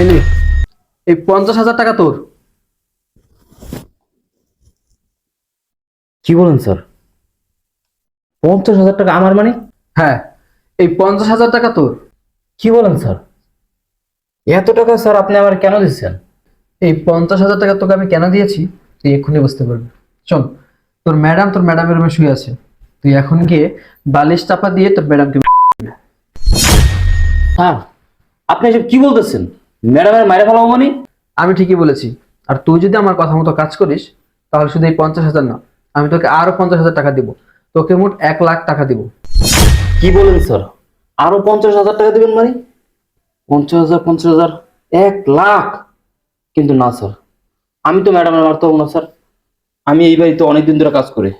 এই নে এই পঞ্চাশ হাজার টাকা তোর। কি বলেন স্যার? পঞ্চাশ হাজার টাকা আমার মানে? হ্যাঁ এই পঞ্চাশ হাজার টাকা তোর। কি বলেন স্যার? এত টাকা স্যার আপনি আমার কেন দিচ্ছেন? এই পঞ্চাশ হাজার টাকা তোকে আমি কেন দিয়েছি? তুই এক্ষুনি বুঝতে পারবি। শোন তোর ম্যাডাম তোর ম্যাডামের রুমে শুয়ে আছে। তুই এখন গিয়ে বালিশ চাপা দিয়ে তোর ম্যাডামকে হ্যাঁ আপনি এসব কি বলতেছেন? ম্যাডামের মায়ের ফেলাবো মানে? আমি ঠিকই বলেছি। আর তুই যদি আমার কথা মতো কাজ করিস তাহলে শুধু এই পঞ্চাশ হাজার না আমি তোকে আরও পঞ্চাশ হাজার টাকা দিব। তোকে মোট এক লাখ টাকা দিব। কি বলেন স্যার? আরও পঞ্চাশ হাজার টাকা দেবেন মানে? পঞ্চাশ হাজার পঞ্চাশ হাজার এক লাখ? কিন্তু না স্যার। আমি তো ম্যাডামের মারতে পারব না স্যার। আমি এই বাড়িতে অনেকদিন ধরে কাজ করি।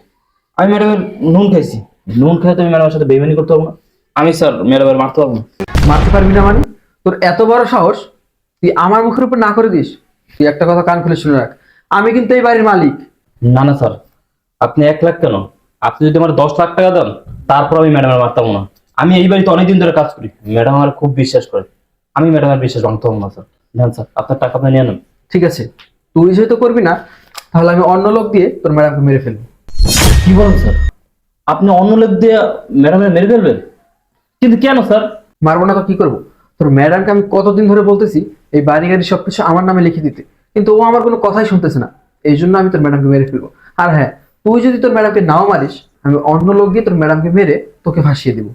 আমি ম্যাডামের নুন খাইছি। নুন খাই তো আমি ম্যাডামের সাথে বেমানি করতে পারব না। আমি স্যার ম্যাডামের মারতে পারব না। মারতে পারবি না মানে? তোর এত বড় সাহস তুই আমার মুখের উপর না করে দিস তুই একটা কথা কান খুলে শুনে রাখ। আমি কিন্তু এই বাড়ির মালিক। না না স্যার। আপনি এক লাখ কেন? আপনি যদি আমার দশ লাখ টাকা দেন তারপর আমি ম্যাডামের মারতাম না। আমি এই বাড়িতে অনেকদিন ধরে কাজ করি। ম্যাডাম আমার খুব বিশ্বাস করে। আমি ম্যাডামের বিশ্বাস ভাঙতে পারব না স্যার। দেন স্যার আপনার টাকা আপনি নিয়ে নেন। ঠিক আছে। তুই যেহেতু করবি না তাহলে আমি অন্য লোক দিয়ে তোর ম্যাডামকে মেরে ফেলব। কি বলেন স্যার? আপনি অন্য লোক দিয়ে ম্যাডামের মেরে ফেলবেন? কিন্তু কেন স্যার? মারবো না তো কি করব? তোর ম্যাডামকে আমি কতদিন ধরে বলতেছি এই বাড়ি গাড়ি সবকিছু আমার নামে লিখে দিতে। কিন্তু ও আমার কোনো কথাই শুনতেছে না। এই জন্য আমি তোর ম্যাডামকে মেরে ফেলব। আর হ্যাঁ তুই যদি তোর ম্যাডামকে নাও মারিস আমি অন্য লোক দিয়ে তোর ম্যাডামকে মেরে তোকে ফাঁসিয়ে দেবো।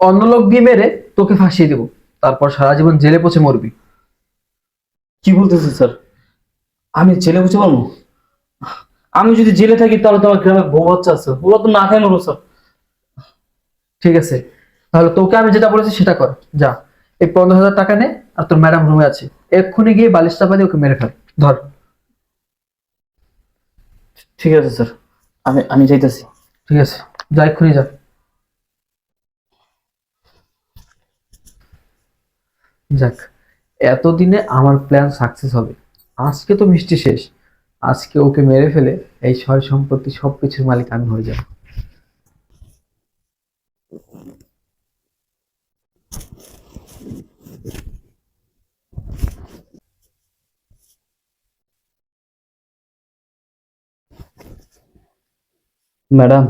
অন্য লোক দিয়ে মেরে তোকে ফাঁসিয়ে দেবো। তারপর সারা জীবন জেলে পচে মরবি। কি বলতেছেন স্যার? আমি জেলে বুঝতে পারব আমি যদি জেলে থাকি তাহলে তো আমার গ্রামে বউ বাচ্চা আছে। ওরা তো না খায় মরবো স্যার। ঠিক আছে। তাহলে তোকে আমি যেটা বলেছি সেটা কর যা। এই পনেরো হাজার টাকা নে আর তোর ম্যাডাম রুমে আছে। এক্ষুনি গিয়ে বালিশ চাপা দিয়ে ওকে মেরে ফেল ধর। ঠিক আছে স্যার। আমি আমি যাইতেছি। ঠিক আছে যা এক্ষুনি যা। যাক এতদিনে আমার প্ল্যান সাকসেস হবে। আজকে তো মিষ্টি শেষ। আজকে ওকে মেরে ফেলে এই সয় সম্পত্তি সবকিছুর মালিক আমি হয়ে যাব। ম্যাডাম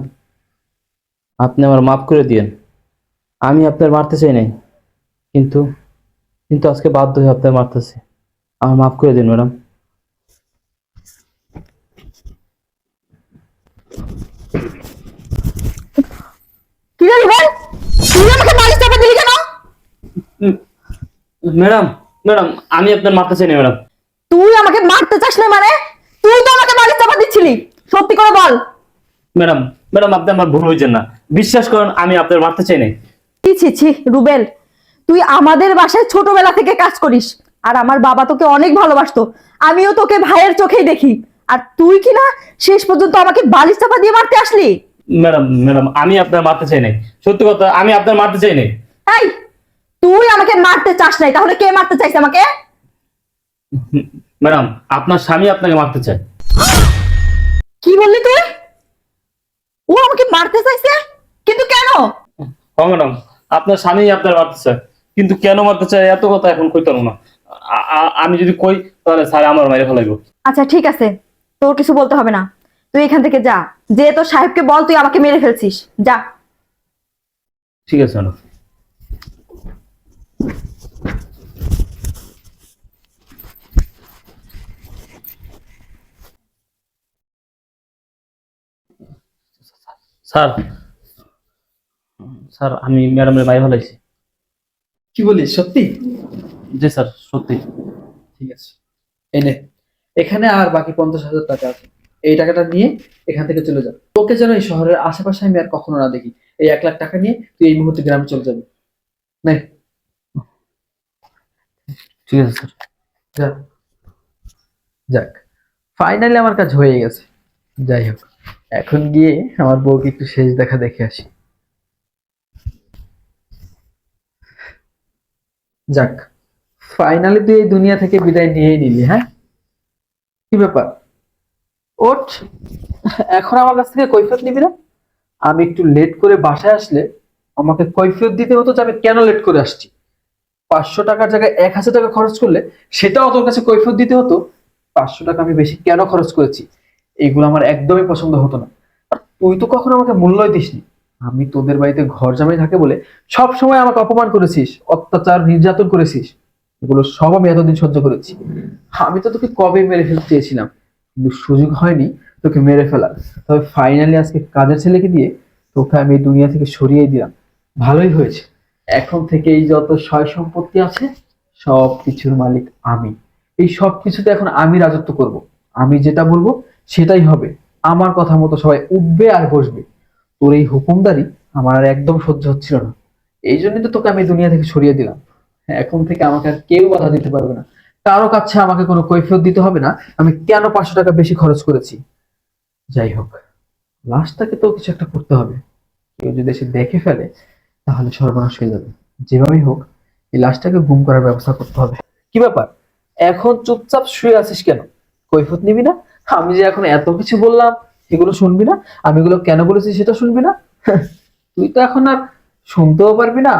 আপনি আমার মাফ করে দিয়েন। আমি আপনার মারতে চাই নাই। কিন্তু কিন্তু আজকে বাধ্য হয়ে আপনার মারতেছি। আমার মাফ করে দিন ম্যাডাম। ম্যাডাম ম্যাডাম আমি আপনার মারতে চাই না ম্যাডাম। তুই আমাকে মারতে চাস না মানে? তুই তো আমাকে বালিশ চাপা দিচ্ছিলি। সত্যি করে বল। ম্যাডাম ম্যাডাম আপনি আমার ভুল হয়েছেন না। বিশ্বাস করেন আমি আপনার মারতে চাই নাই। ছি ছি ছি রুবেল তুই আমাদের বাসায় ছোটবেলা থেকে কাজ করিস। আর আমার বাবা তোকে অনেক ভালোবাসতো। আমিও তোকে ভাইয়ের চোখেই দেখি। আর তুই কি না শেষ পর্যন্ত আমাকে বালিশ চাপা দিয়ে মারতে আসলি? ম্যাডাম ম্যাডাম আমি আপনার মারতে চাই নাই। সত্যি কথা আমি আপনার মারতে চাই নাই। এই তুই আমাকে মারতে চাস নাই তাহলে কে মারতে চাইছে আমাকে? ম্যাডাম আপনার স্বামী আপনাকে মারতে চায়। কি বললি তুই? মারতে চাইছে? কিন্তু কেন? হ ম্যাডাম আপনার স্বামী আপনার মারতে চায়। কিন্তু কেন মারতে চায় এত কথা এখন কইতে পারব না। আমি যদি কই তাহলে স্যার আমার মাইরে ফেলাইব। আচ্ছা ঠিক আছে। তোর কিছু বলতে হবে না। তুই এখান থেকে যা। যে তোর সাহেবকে বল তুই আমাকে মেরে ফেলছিস। যা। ঠিক আছে ম্যাডাম। স্যার স্যার আমি ম্যাডামের মাইরে ফেলাইছি কি বলিস সত্যি? জি স্যার সত্যি। ঠিক আছে। এনে এখানে আর বাকি পঞ্চাশ হাজার টাকা আছে। এই টাকাটা নিয়ে এখান থেকে চলে যা। তোকে যেন এই শহরের আশেপাশে আমি আর কখনো না দেখি। এই এক লাখ টাকা নিয়ে তুই এই মুহূর্তে গ্রামে চলে যাবি। নাই ঠিক আছে স্যার। যা। যাক। ফাইনালি আমার কাজ হয়ে গেছে। যাই হোক। এখন গিয়ে আমার বউকে একটু শেষ দেখা দেখে আসি। যাক ফাইনালি তুই এই দুনিয়া থেকে বিদায় নিয়েই নিলি হ্যাঁ? কি ব্যাপার? ওঠ, এখন আমার কাছ থেকে কৈফিয়ত নিবি না? আমি একটু লেট করে বাসায় আসলে আমাকে কৈফিয়ত দিতে হতো যে আমি কেন লেট করে আসছি। পাঁচশো টাকার জায়গায় এক হাজার টাকা খরচ করলে সেটাও তোর কাছে কৈফিয়ত দিতে হতো। পাঁচশো টাকা আমি বেশি কেন খরচ করেছি? এইগুলো আমার একদমই পছন্দ হতো না। আর তুই তো কখনো আমাকে মূল্যই দিসনি। আমি তোদের বাড়িতে ঘর জামাই থাকে বলে সব সময় আমাকে অপমান করেছিস, অত্যাচার, নির্যাতন করেছিস। এগুলো সব আমি এতদিন সহ্য করেছি। আমি তো তোকে কবে মেরে ফেলতে চেয়েছিলাম? কিন্তু সুযোগ হয়নি তোকে মেরে ফেলার। তবে ফাইনালি আজকে কাজের ছেলেকে দিয়ে তোকে আমি এই দুনিয়া থেকে সরিয়ে দিলাম। ভালোই হয়েছে। এখন থেকে এই যত সয় সম্পত্তি আছে সব কিছুর মালিক আমি। এই সব কিছুতে এখন আমি রাজত্ব করব। আমি যেটা বলব সেটাই হবে। আমার কথা মতো সবাই উঠবে আর বসবে। তোর এই হুকুমদারি আমার আর একদম সহ্য হচ্ছিল না। এই জন্যই তো তোকে আমি দুনিয়া থেকে সরিয়ে দিলাম। হ্যাঁ, এখন থেকে আমাকে আর কেউ বাধা দিতে পারবে না। কারও কাছে আমাকে কোনো কৈফিয়ত দিতে হবে না। আমি কেন পাঁচশো টাকা বেশি খরচ করেছি? যাই হোক লাশটাকে তো কিছু একটা করতে হবে। কেউ যদি এসে দেখে ফেলে তাহলে সর্বনাশ হয়ে যাবে। যেভাবেই হোক এই লাশটাকে গুম করার ব্যবস্থা করতে হবে। কি ব্যাপার? এখন চুপচাপ শুয়ে আছিস কেন? কৈফত নিবি না? আমি যে এখন এত কিছু বললাম এগুলো শুনবি না? আমি এগুলো কেন বলেছি সেটা শুনবি না? তুই তো এখন আর শুনতেও পারবি না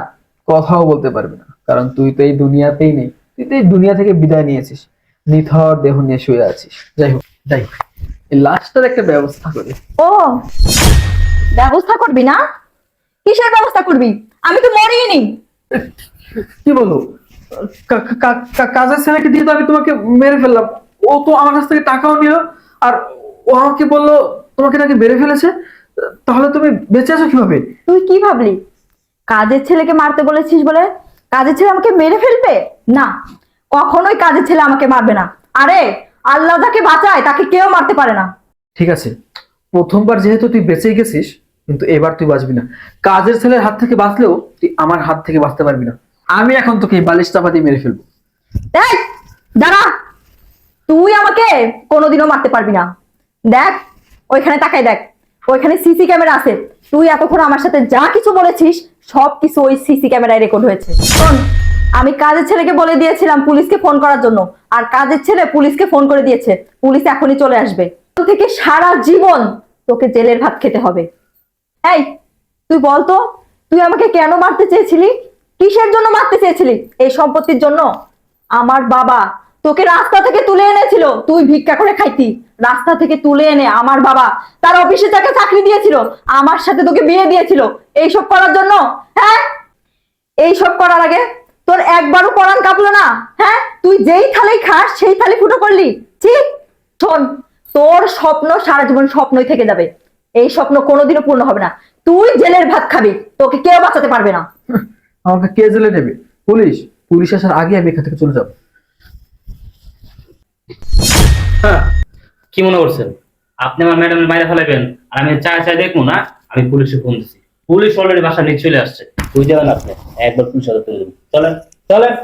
কথাও বলতে পারবি না। কারণ তুই তো এই দুনিয়াতেই নেই। তুই তো এই দুনিয়া থেকে বিদায় নিয়েছিস। নিথর দেহ নিয়ে শুয়ে আছিস। যাই হোক যাই হোক। এই লাশটার একটা ব্যবস্থা করি। ও ব্যবস্থা করবি না? কিসের ব্যবস্থা করবি? আমি তো মরিনি কি বলো কাজের ছেলেকে দিয়ে তো আমি তোমাকে মেরে ফেললাম। ও তো আমার কাছ থেকে টাকাও নিল আর ও আমাকে বলল তোমাকে নাকি মেরে ফেলেছে? তাহলে তুমি বেঁচে আছো কীভাবে? তুই কি ভাবলি? কাজের ছেলেকে মারতে বলেছিস বলে? কাজের ছেলে আমাকে মেরে ফেলবে? না কখনোই কাজের ছেলে আমাকে মারবে না। আরে আল্লাহ যাকে বাঁচায় তাকে কেউ মারতে পারে না। ঠিক আছে প্রথমবার যেহেতু তুই বেঁচে গেছিস কিন্তু এবার তুই বাঁচবি না। কাজের ছেলের হাত থেকে বাঁচলেও তুই আমার হাত থেকে বাঁচতে পারবি না। আমি এখন তোকে বালিশ চাপা দিয়ে মেরে ফেলব। দাঁড়া! তুই আমাকে কোনোদিনও মারতে পারবি না। দেখ, ওইখানে তাকাই দেখ। ওইখানে সিসি ক্যামেরা আছে। তুই এতক্ষণ আমার সাথে যা কিছু বলেছিস, সব কিছু ওই সিসি ক্যামেরায় রেকর্ড হয়েছে। শোন, আমি কাজের ছেলেকে বলে দিয়েছিলাম পুলিশকে ফোন করার জন্য। আর কাজের ছেলে পুলিশকে ফোন করে দিয়েছে। পুলিশ এখনই চলে আসবে। তো থেকে সারা জীবন তোকে জেলের ভাত খেতে হবে। এই, তুই বলতো তুই আমাকে কেন মারতে চেয়েছিলি? কিসের জন্য মারতে চেয়েছিলি? এই সম্পত্তির জন্য? আমার বাবা তোকে রাস্তা থেকে তুলে এনেছিল। তুই ভিক্ষা করে খাইতি। রাস্তা থেকে তুলে এনে আমার বাবা তার অফিসে তাকে চাকরি দিয়েছিল। আমার সাথে তোকে বিয়ে দিয়েছিল। এইসব করার জন্য? হ্যাঁ? এইসব করার আগে তোর একবারও পরান কাঁপলো না? হ্যাঁ? তুই যেই থালি খাস, সেই থালি ফুটো করলি। ঠিক শোন, তোর স্বপ্ন সারা জীবন স্বপ্নই থেকে যাবে। এই স্বপ্ন কোনোদিনও পূর্ণ হবে না। তুই জেলের ভাত খাবি। তোকে কেউ বাঁচাতে পারবে না। আমাকে কে জেলে নেবে? পুলিশ। পুলিশ আসার আগে আমি এখান থেকে চলে যাব। হ্যাঁ। কি মনে করছেন? আপনি আমার ম্যাডামের বাইরে ফেলাবেন আর আমি চায় চায় দেখব না, আমি পুলিশে ফোন দিচ্ছি পুলিশ অলরেডি বাসা নিয়ে চলে আসছে। বুঝতে পারেন আপনি। একবার পুলিশ হাজার দেবেন চলেন চলেন।